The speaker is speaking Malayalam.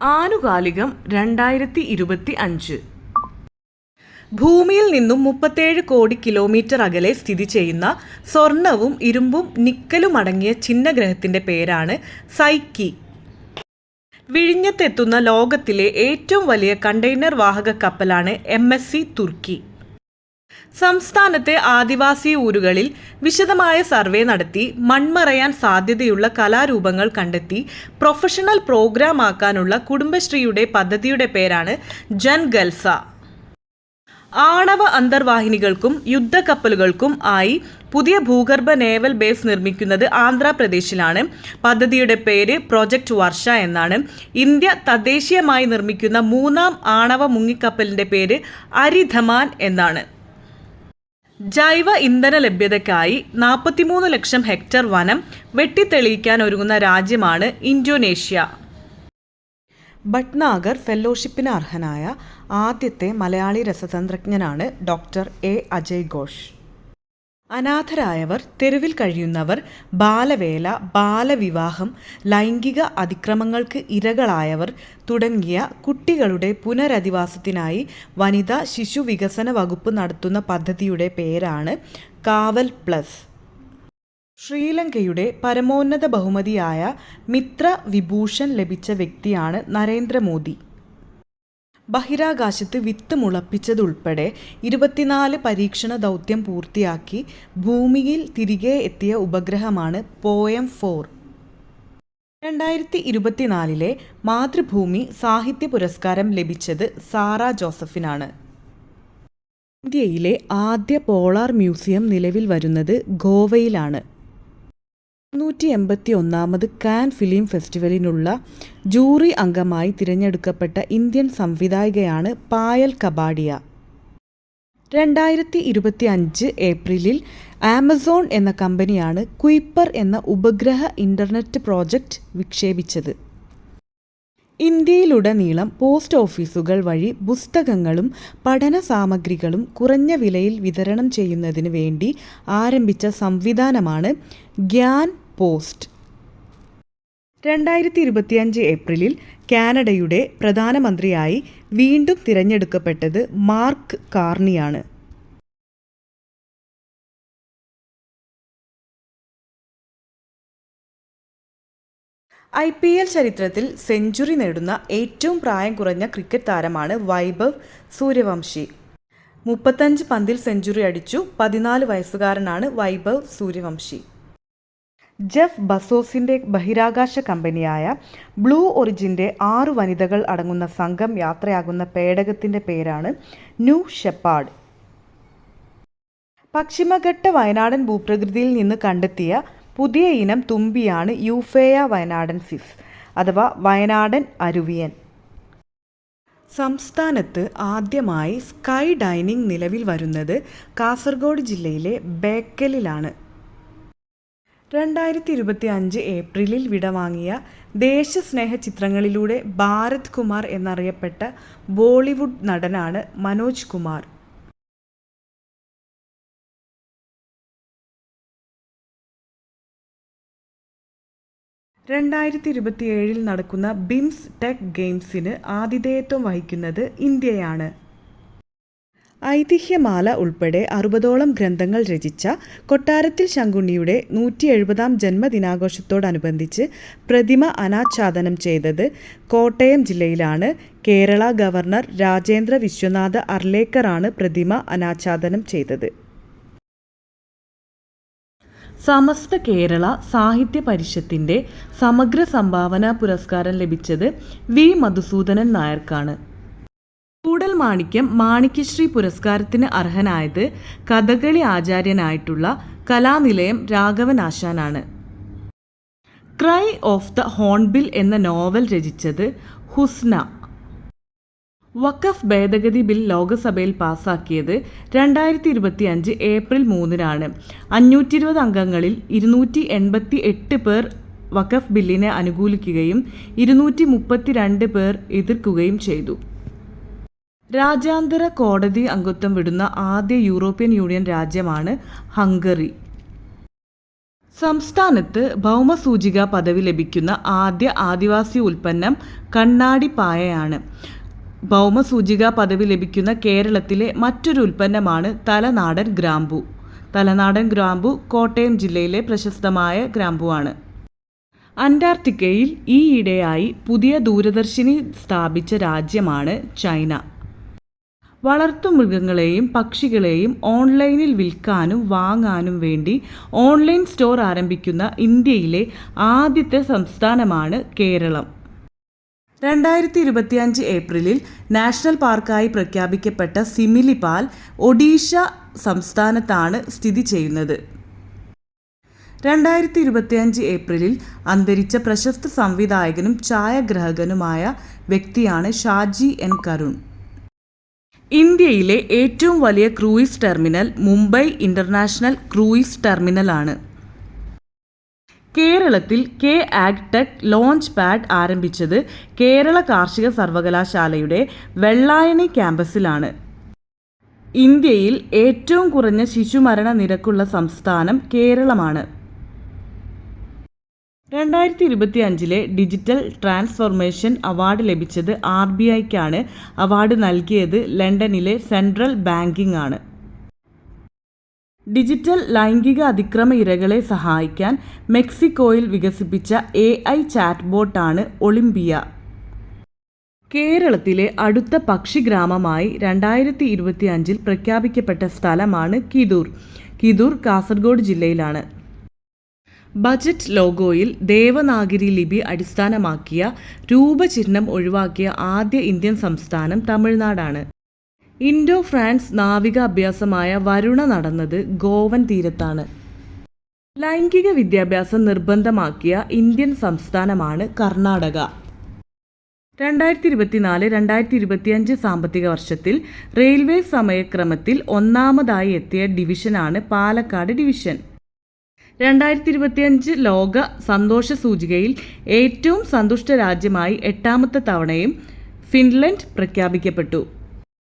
ആനുകാലികം രണ്ടായിരത്തി ഇരുപത്തി അഞ്ച് ഭൂമിയിൽ നിന്നും മുപ്പത്തേഴ് കോടി കിലോമീറ്റർ അകലെ സ്ഥിതി ചെയ്യുന്ന സ്വർണവും ഇരുമ്പും നിക്കലും അടങ്ങിയ ചിഹ്നഗ്രഹത്തിന്റെ പേരാണ് സൈക്കി. വിഴിഞ്ഞത്തെത്തുന്ന ലോകത്തിലെ ഏറ്റവും വലിയ കണ്ടെയ്നർ വാഹക കപ്പലാണ് എം എസ് സി തുർക്കി. സംസ്ഥാനത്തെ ആദിവാസി ഊരുകളിൽ വിശദമായ സർവേ നടത്തി മൺമറയാൻ സാധ്യതയുള്ള കലാരൂപങ്ങൾ കണ്ടെത്തി പ്രൊഫഷണൽ പ്രോഗ്രാം ആക്കാനുള്ള കുടുംബശ്രീയുടെ പദ്ധതിയുടെ പേരാണ് ജൻ ഗൽസ. ആണവ അന്തർവാഹിനികൾക്കും യുദ്ധക്കപ്പലുകൾക്കും ആയി പുതിയ ഭൂഗർഭ നേവൽ ബേസ് നിർമ്മിക്കുന്നത് ആന്ധ്രാപ്രദേശിലാണ്. പദ്ധതിയുടെ പേര് പ്രൊജക്ട് വർഷ എന്നാണ്. ഇന്ത്യ തദ്ദേശീയമായി നിർമ്മിക്കുന്ന മൂന്നാം ആണവ മുങ്ങിക്കപ്പലിന്റെ പേര് അരിധമാൻ എന്നാണ്. ജൈവ ഇന്ധന ലഭ്യതയ്ക്കായി നാൽപ്പത്തിമൂന്ന് ലക്ഷം ഹെക്ടർ വനം വെട്ടിത്തെളിയിക്കാൻ ഒരുങ്ങുന്ന രാജ്യമാണ് ഇന്തോനേഷ്യ. ഭട്നാഗർ ഫെല്ലോഷിപ്പിന് അർഹനായ ആദ്യത്തെ മലയാളി രസതന്ത്രജ്ഞനാണ് ഡോക്ടർ എ. അജയ് ഘോഷ്. അനാഥരായവർ തെരുവിൽ കഴിയുന്നവർ ബാലവേല ബാലവിവാഹം ലൈംഗിക അതിക്രമങ്ങൾക്ക് ഇരകളായവർ തുടങ്ങിയ കുട്ടികളുടെ പുനരധിവാസത്തിനായി വനിതാ ശിശു വികസന വകുപ്പ് നടത്തുന്ന പദ്ധതിയുടെ പേരാണ് കാവൽ പ്ലസ്. ശ്രീലങ്കയുടെ പരമോന്നത ബഹുമതിയായ മിത്ര വിഭൂഷൺ ലഭിച്ച വ്യക്തിയാണ് നരേന്ദ്രമോദി. ബഹിരാകാശത്ത് വിത്ത് മുളപ്പിച്ചതുൾപ്പെടെ ഇരുപത്തിനാല് പരീക്ഷണ ദൗത്യം പൂർത്തിയാക്കി ഭൂമിയിൽ തിരികെ എത്തിയ ഉപഗ്രഹമാണ് പോയം ഫോർ. രണ്ടായിരത്തി ഇരുപത്തിനാലിലെ മാതൃഭൂമി സാഹിത്യ പുരസ്കാരം ലഭിച്ചത് സാറ ജോസഫിനാണ്. ഇന്ത്യയിലെ ആദ്യ പോളാർ മ്യൂസിയം നിലവിൽ വരുന്നത് ഗോവയിലാണ്. മുന്നൂറ്റി എൺപത്തി ഒന്നാമത് കാൻ ഫിലിം ഫെസ്റ്റിവലിനുള്ള ജൂറി അംഗമായി തിരഞ്ഞെടുക്കപ്പെട്ട ഇന്ത്യൻ സംവിധായികയാണ് പായൽ കബാഡിയ. രണ്ടായിരത്തി ഇരുപത്തി അഞ്ച് ഏപ്രിലിൽ ആമസോൺ എന്ന കമ്പനിയാണ് കുയിപ്പർ എന്ന ഉപഗ്രഹ ഇന്റർനെറ്റ് പ്രോജക്റ്റ് വിക്ഷേപിച്ചത്. ഇന്ത്യയിലുടനീളം പോസ്റ്റ് ഓഫീസുകൾ വഴി പുസ്തകങ്ങളും പഠന സാമഗ്രികളും കുറഞ്ഞ വിലയിൽ വിതരണം ചെയ്യുന്നതിന് വേണ്ടി ആരംഭിച്ച സംവിധാനമാണ് ഗ്യാൻ പോസ്റ്റ്. രണ്ടായിരത്തി ഇരുപത്തിയഞ്ച് ഏപ്രിലിൽ കാനഡയുടെ പ്രധാനമന്ത്രിയായി വീണ്ടും തിരഞ്ഞെടുക്കപ്പെട്ടത് മാർക്ക് കാർണിയാണ്. ഐ പി എൽ ചരിത്രത്തിൽ സെഞ്ചുറി നേടുന്ന ഏറ്റവും പ്രായം കുറഞ്ഞ ക്രിക്കറ്റ് താരമാണ് വൈഭവ് സൂര്യവംശി. മുപ്പത്തഞ്ച് പന്തിൽ സെഞ്ചുറി അടിച്ചു പതിനാല് വയസ്സുകാരനാണ് വൈഭവ് സൂര്യവംശി. ജെഫ് ബസോസിന്റെ ബഹിരാകാശ കമ്പനിയായ ബ്ലൂ ഒറിജിന്റെ ആറു വനിതകൾ അടങ്ങുന്ന സംഘം യാത്രയാകുന്ന പേടകത്തിന്റെ പേരാണ് ന്യൂ ഷെപ്പാഡ് പശ്ചിമഘട്ട വയനാടൻ ഭൂപ്രകൃതിയിൽ നിന്ന് കണ്ടെത്തിയ പുതിയ ഇനം തുമ്പിയാണ് യൂഫേയ വയനാടൻസിസ് അഥവാ വയനാടൻ അരുവിയൻ. സംസ്ഥാനത്ത് ആദ്യമായി സ്കൈ ഡൈനിങ് നിലവിൽ വരുന്നത് കാസർഗോഡ് ജില്ലയിലെ ബേക്കലിലാണ്. രണ്ടായിരത്തി ഇരുപത്തി അഞ്ച് ഏപ്രിലിൽ വിടവാങ്ങിയ ദേശസ്നേഹ ചിത്രങ്ങളിലൂടെ ഭാരത് കുമാർ എന്നറിയപ്പെട്ട ബോളിവുഡ് നടനാണ് മനോജ് കുമാർ. രണ്ടായിരത്തി ഇരുപത്തിയേഴിൽ നടക്കുന്ന ബിംസ് ടെക് ഗെയിംസിന് ആതിഥേയത്വം വഹിക്കുന്നത് ഇന്ത്യയാണ്. ഐതിഹ്യമാല ഉൾപ്പെടെ അറുപതോളം ഗ്രന്ഥങ്ങൾ രചിച്ച കൊട്ടാരത്തിൽ ശങ്കുണ്ണിയുടെ നൂറ്റി എഴുപതാം ജന്മദിനാഘോഷത്തോടനുബന്ധിച്ച് പ്രതിമ അനാച്ഛാദനം ചെയ്തത് കോട്ടയം ജില്ലയിലാണ്. കേരള ഗവർണർ രാജേന്ദ്ര വിശ്വനാഥ അർലേക്കറാണ് പ്രതിമ അനാച്ഛാദനം ചെയ്തത്. സമസ്ത കേരള സാഹിത്യ പരിഷത്തിന്റെ സമഗ്ര സംഭാവന പുരസ്കാരം ലഭിച്ചത് വി മധുസൂദനൻ നായർക്കാണ്. കൂടൽ മാണിക്യം മാണിക്യശ്രീ പുരസ്കാരത്തിന് അർഹനായത് കഥകളി ആചാര്യനായിട്ടുള്ള കലാനിലയം രാഘവൻ ആശാനാണ്. ക്രൈ ഓഫ് ദ ഹോൺബിൽ എന്ന നോവൽ രചിച്ചത് ഹുസ്ന. വഖഫ് ഭേദഗതി ബിൽ ലോക്സഭയിൽ പാസാക്കിയത് രണ്ടായിരത്തി ഇരുപത്തി അഞ്ച് ഏപ്രിൽ മൂന്നിനാണ്. അഞ്ഞൂറ്റി ഇരുപത് അംഗങ്ങളിൽ ഇരുന്നൂറ്റി എൺപത്തി എട്ട് പേർ വഖഫ് ബില്ലിനെ അനുകൂലിക്കുകയും ഇരുന്നൂറ്റി മുപ്പത്തിരണ്ട് പേർ എതിർക്കുകയും ചെയ്തു. രാജ്യാന്തര കോടതി അംഗത്വം വിടുന്ന ആദ്യ യൂറോപ്യൻ യൂണിയൻ രാജ്യമാണ് ഹംഗറി. സംസ്ഥാനത്ത് ഭൗമസൂചിക പദവി ലഭിക്കുന്ന ആദ്യ ആദിവാസി ഉൽപ്പന്നം കണ്ണാടിപ്പായയാണ് ഭൗമസൂചിക പദവി ലഭിക്കുന്ന കേരളത്തിലെ മറ്റൊരു ഉൽപ്പന്നമാണ് തലനാടൻ ഗ്രാമ്പു. തലനാടൻ ഗ്രാമ്പു കോട്ടയം ജില്ലയിലെ പ്രശസ്തമായ ഗ്രാമ്പുവാണ്. അന്റാർട്ടിക്കയിൽ ഈയിടെയായി പുതിയ ദൂരദർശിനി സ്ഥാപിച്ച രാജ്യമാണ് ചൈന. വളർത്തുമൃഗങ്ങളെയും പക്ഷികളെയും ഓൺലൈനിൽ വിൽക്കാനും വാങ്ങാനും വേണ്ടി ഓൺലൈൻ സ്റ്റോർ ആരംഭിക്കുന്ന ഇന്ത്യയിലെ ആദ്യത്തെ സംസ്ഥാനമാണ് കേരളം. രണ്ടായിരത്തി ഇരുപത്തിയഞ്ച് ഏപ്രിലിൽ നാഷണൽ പാർക്കായി പ്രഖ്യാപിക്കപ്പെട്ട സിമിലിപാൽ ഒഡീഷ സംസ്ഥാനത്താണ് സ്ഥിതി ചെയ്യുന്നത്. രണ്ടായിരത്തി ഇരുപത്തിയഞ്ച് ഏപ്രിലിൽ അന്തരിച്ച പ്രശസ്ത സംവിധായകനും ഛായാഗ്രാഹകനുമായ വ്യക്തിയാണ് ഷാജി എൻ കരുൺ. ഇന്ത്യയിലെ ഏറ്റവും വലിയ cruise terminal Mumbai international cruise ടെർമിനലാണ്. കേരളത്തിൽ കെ ആഗ്ടെക് ലോഞ്ച് പാഡ് ആരംഭിച്ചത് കേരള കാർഷിക സർവകലാശാലയുടെ വെള്ളായണി ക്യാമ്പസിലാണ്. ഇന്ത്യയിൽ ഏറ്റവും കുറഞ്ഞ ശിശുമരണ നിരക്കുള്ള സംസ്ഥാനം കേരളമാണ്. രണ്ടായിരത്തി ഇരുപത്തി അഞ്ചിലെ ഡിജിറ്റൽ ട്രാൻസ്ഫോർമേഷൻ അവാർഡ് ലഭിച്ചത് ആർ ബി ഐക്കാണ്. അവാർഡ് നൽകിയത് ലണ്ടനിലെ സെൻട്രൽ ബാങ്കിംഗ് ആണ് ഡിജിറ്റൽ ലൈംഗിക അതിക്രമ ഇരകളെ സഹായിക്കാൻ മെക്സിക്കോയിൽ വികസിപ്പിച്ച എ ഐ ചാറ്റ്ബോട്ടാണ് ഒളിമ്പിയ. കേരളത്തിലെ അടുത്ത പക്ഷിഗ്രാമമായി രണ്ടായിരത്തി ഇരുപത്തി അഞ്ചിൽ പ്രഖ്യാപിക്കപ്പെട്ട സ്ഥലമാണ് കിദൂർ. കിദൂർ കാസർഗോഡ് ജില്ലയിലാണ്. ബജറ്റ് ലോഗോയിൽ ദേവനാഗരി ലിപി അടിസ്ഥാനമാക്കിയ രൂപചിഹ്നം ഒഴിവാക്കിയ ആദ്യ ഇന്ത്യൻ സംസ്ഥാനം തമിഴ്നാടാണ്. ഇൻഡോ ഫ്രാൻസ് നാവിക അഭ്യാസമായ വരുണ നടന്നത് ഗോവൻ തീരത്താണ്. ലൈംഗിക വിദ്യാഭ്യാസം നിർബന്ധമാക്കിയ ഇന്ത്യൻ സംസ്ഥാനമാണ് കർണാടക. രണ്ടായിരത്തി ഇരുപത്തിനാല് രണ്ടായിരത്തി ഇരുപത്തിയഞ്ച് സാമ്പത്തിക വർഷത്തിൽ റെയിൽവേ സമയക്രമത്തിൽ ഒന്നാമതായി എത്തിയ ഡിവിഷനാണ് പാലക്കാട് ഡിവിഷൻ. രണ്ടായിരത്തി ഇരുപത്തിയഞ്ച് ലോക സന്തോഷ സൂചികയിൽ ഏറ്റവും സന്തുഷ്ട രാജ്യമായി എട്ടാമത്തെ തവണയും ഫിൻലൻഡ് പ്രഖ്യാപിക്കപ്പെട്ടു.